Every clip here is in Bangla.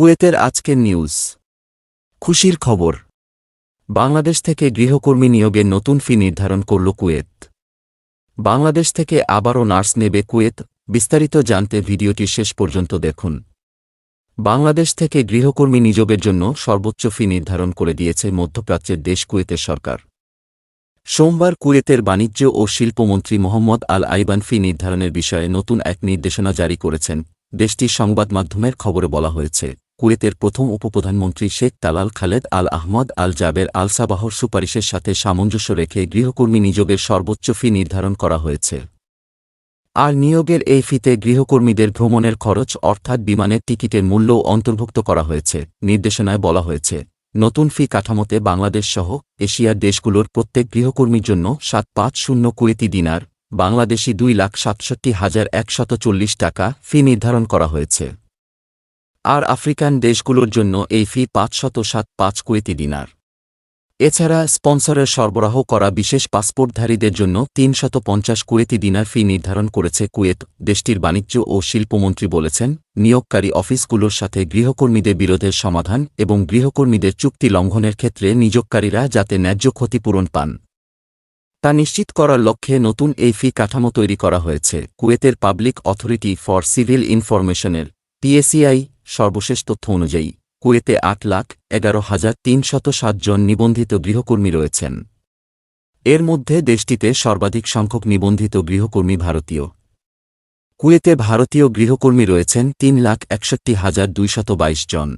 কুয়েতের আজকের নিউজ। খুশির খবর। বাংলাদেশ থেকে গৃহকর্মী নিয়োগে নতুন ফি নির্ধারণ করল কুয়েত। বাংলাদেশ থেকে আবারও নার্স নেবে কুয়েত, বিস্তারিত জানতে ভিডিওটি শেষ পর্যন্ত দেখুন। বাংলাদেশ থেকে গৃহকর্মী নিযোগের জন্য সর্বোচ্চ ফি নির্ধারণ করে দিয়েছে মধ্যপ্রাচ্যের দেশ কুয়েতের সরকার। সোমবার কুয়েতের বাণিজ্য ও শিল্পমন্ত্রী মোহাম্মদ আল আইবান ফি নির্ধারণের বিষয়ে নতুন এক নির্দেশনা জারি করেছেন। দেশটির সংবাদ মাধ্যমের খবরে বলা হয়েছে। কুয়েতের প্রথম উপপ্রধানমন্ত্রী Sheikh Talal Khaled Al Ahmad Al Jaber Al সাবাহর সুপারিশের সাথে সামঞ্জস্য রেখে গৃহকর্মী নিযোগের সর্বোচ্চ ফি নির্ধারণ করা হয়েছে। আর নিয়োগের এই ফিতে গৃহকর্মীদের ভ্রমণের খরচ অর্থাৎ বিমানের টিকিটের মূল্যও অন্তর্ভুক্ত করা হয়েছে, নির্দেশনায় বলা হয়েছে। নতুন ফি কাঠামোতে বাংলাদেশ সহ এশিয়ার দেশগুলোর প্রত্যেক গৃহকর্মীর জন্য সাত পাঁচ শূন্য কুয়েতি দিনার, বাংলাদেশি দুই লাখ সাতষট্টি হাজার একশত চল্লিশ টাকা ফি নির্ধারণ করা হয়েছে। আর আফ্রিকান দেশগুলোর জন্য এই ফি পাঁচশত সাত, পাঁচ কুয়েতি দিনার। এছাড়া স্পন্সরের সরবরাহ করা বিশেষ পাসপোর্টধারীদের জন্য তিনশত পঞ্চাশ কুয়েতি দিনার ফি নির্ধারণ করেছে কুয়েত দেশটির বাণিজ্য ও শিল্পমন্ত্রী বলেছেন, নিয়োগকারী অফিসগুলোর সাথে গৃহকর্মীদের বিরোধের সমাধান এবং গৃহকর্মীদের চুক্তি লঙ্ঘনের ক্ষেত্রে নিয়োগকারীরা যাতে ন্যায্য ক্ষতিপূরণ পান। তা নিশ্চিত করার লক্ষ্যে নতুন এই ফি কাঠামো তৈরি করা হয়েছে। কুয়েতের পাবলিক অথরিটি ফর সিভিল ইনফরমেশনের, পিএসিআই সর্বশেষ তথ্য অনুযায়ী, কুয়েতে আট লাখ এগারো হাজার তিনশত জন নিবন্ধিত গৃহকর্মী রয়েছেন। এর মধ্যে দেশটিতে সর্বাধিক সংখ্যক নিবন্ধিত গৃহকর্মী ভারতীয়। কুয়েতে ভারতীয় গৃহকর্মী রয়েছেন তিন লাখ একষট্টি হাজার দুইশত বাইশ জন।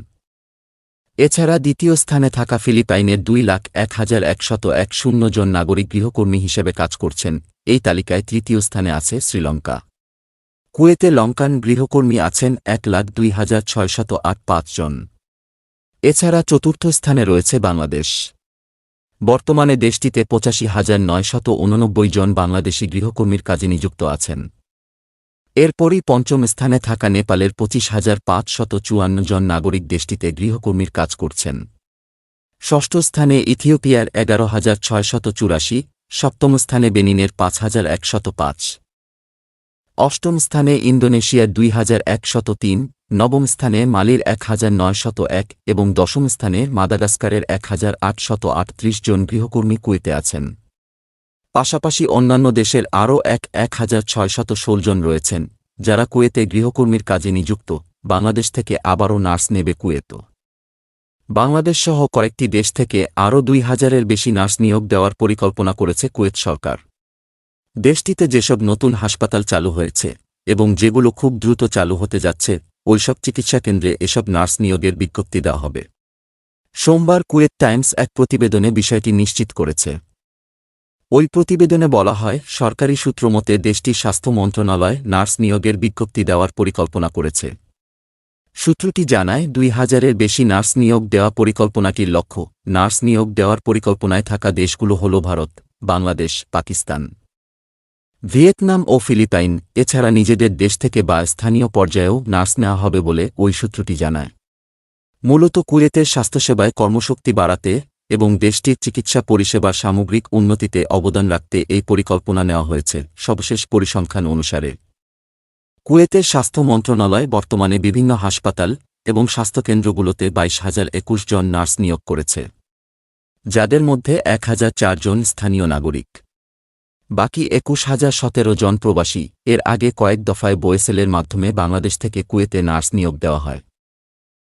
এছাড়া দ্বিতীয় স্থানে থাকা ফিলিপাইনের দুই লাখ এক হাজার একশত এক শূন্য জন নাগরিক গৃহকর্মী হিসেবে কাজ করছেন। এই তালিকায় তৃতীয় স্থানে আছে শ্রীলঙ্কা। কুয়েতে লঙ্কান গৃহকর্মী আছেন এক লাখ দুই হাজার ছয়শত আট পাঁচ জন। এছাড়া চতুর্থ স্থানে রয়েছে বাংলাদেশ। বর্তমানে দেশটিতে পঁচাশি হাজার নয়শত উননব্বই জন বাংলাদেশি গৃহকর্মীর কাজে নিযুক্ত আছেন। এরপরই পঞ্চম স্থানে থাকা নেপালের পঁচিশ হাজার পাঁচশত চুয়ান্ন জন নাগরিক দেশটিতে গৃহকর্মীর কাজ করছেন। ষষ্ঠ স্থানে ইথিওপিয়ার এগারো হাজার ছয়শত চুরাশি, সপ্তম স্থানে বেনিনের পাঁচ হাজার একশত পাঁচ। অষ্টম স্থানে ইন্দোনেশিয়ার দুই হাজার একশত তিন, নবম স্থানে মালির এক হাজার নয়শত এক এবং দশম স্থানে মাদাগাস্কারের এক হাজার আটশত আটত্রিশ জন গৃহকর্মী কুয়েতে আছেন। পাশাপাশি অন্যান্য দেশের আরও এক এক হাজার ছয়শত জন রয়েছেন, যারা কুয়েতে গৃহকর্মীর কাজে নিযুক্ত। বাংলাদেশ থেকে আবারও নার্স নেবে কুয়েত। বাংলাদেশ সহ কয়েকটি দেশ থেকে আরও দুই হাজারের বেশি নার্স নিয়োগ দেওয়ার পরিকল্পনা করেছে কুয়েত সরকার। দেশটিতে যেসব নতুন হাসপাতাল চালু হয়েছে এবং যেগুলো খুব দ্রুত চালু হতে যাচ্ছে, ওইসব চিকিৎসা কেন্দ্রে এসব নার্স নিয়োগের বিজ্ঞপ্তি দেওয়া হবে। সোমবার কুয়েত টাইমস এক প্রতিবেদনে বিষয়টি নিশ্চিত করেছে। ওই প্রতিবেদনে বলা হয়, সরকারি সূত্রমতে দেশটির স্বাস্থ্য মন্ত্রণালয় নার্স নিয়োগের বিজ্ঞপ্তি দেওয়ার পরিকল্পনা করেছে। সূত্রটি জানায়, দুই হাজারের বেশি নার্স নিয়োগ দেওয়া পরিকল্পনাটির লক্ষ্য, নার্স নিয়োগ দেওয়ার পরিকল্পনায় থাকা দেশগুলো হল ভারত, বাংলাদেশ, পাকিস্তান। ভিয়েতনাম ও ফিলিপাইন, এছাড়া নিজেদের দেশ থেকে বা স্থানীয় পর্যায়েও নার্স নেওয়া হবে বলে ওই সূত্রটি জানায়। মূলত কুয়েতের স্বাস্থ্যসেবায় কর্মশক্তি বাড়াতে এবং দেশটির চিকিৎসা পরিষেবা সামগ্রিক উন্নতিতে অবদান রাখতে এই পরিকল্পনা নেওয়া হয়েছে, সর্বশেষ পরিসংখ্যান অনুসারে। কুয়েতের স্বাস্থ্য মন্ত্রণালয় বর্তমানে বিভিন্ন হাসপাতাল এবং স্বাস্থ্যকেন্দ্রগুলোতে বাইশ হাজার একুশ জন নার্স নিয়োগ করেছে, যাদের মধ্যে এক হাজার জন স্থানীয় নাগরিক। বাকি একুশ হাজার সতেরো জন প্রবাসী। এর আগে কয়েক দফায় বোয়েসেলের মাধ্যমে বাংলাদেশ থেকে কুয়েতে নার্স নিয়োগ দেওয়া হয়।